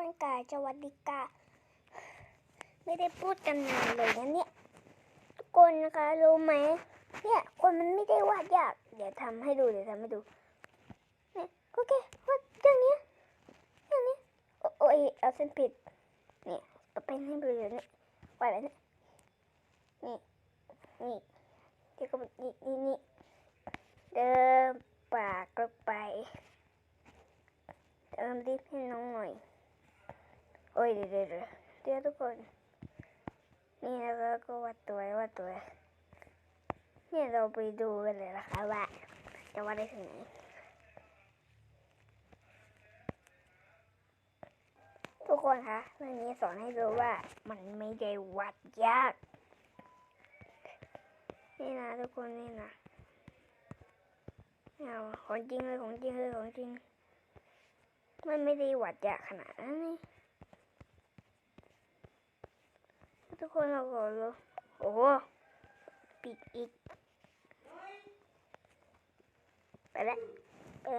คนกาสวัสดีกาไม่ได้พูดกันนานเลยนะเนี่ยทุกคนนะคะรู้ไหมเนี่ยคนมันไม่ได้วาดยาก เดี๋ยวทำให้ดูเดี๋ยวทำให้ดูเนี่ยโอเควาดอย่างเนี้ยอย่างนี้โอโอ้ยเอาเส้นผิดเนี่ยเอาเป็นให้ดูเดี๋ยวนี้วาดแบบนี้นี่นี่เดี๋ยวก็นี่นี่นี่เดิมปากลงไปเติมดิฟให้น้องหน่อย โอ้ยเดี๋ยวเดี๋ยวเดี๋ยวทุกคน นี่แล้วก็วัดตัววัดตัวเนี่ยเราไปดูกันเลยนะคะว่าจะวัดได้ถึงไหนทุกคนคะเรื่องนี้สอนให้รู้ว่ามันไม่ได้วัดยาก นี่นะทุกคนนี่นะเอาของจริงเลยของจริงเลยของจริง มันไม่ได้วัดยากขนาดนั้นนี่ te ko na wala. Oho. Pik pa le pa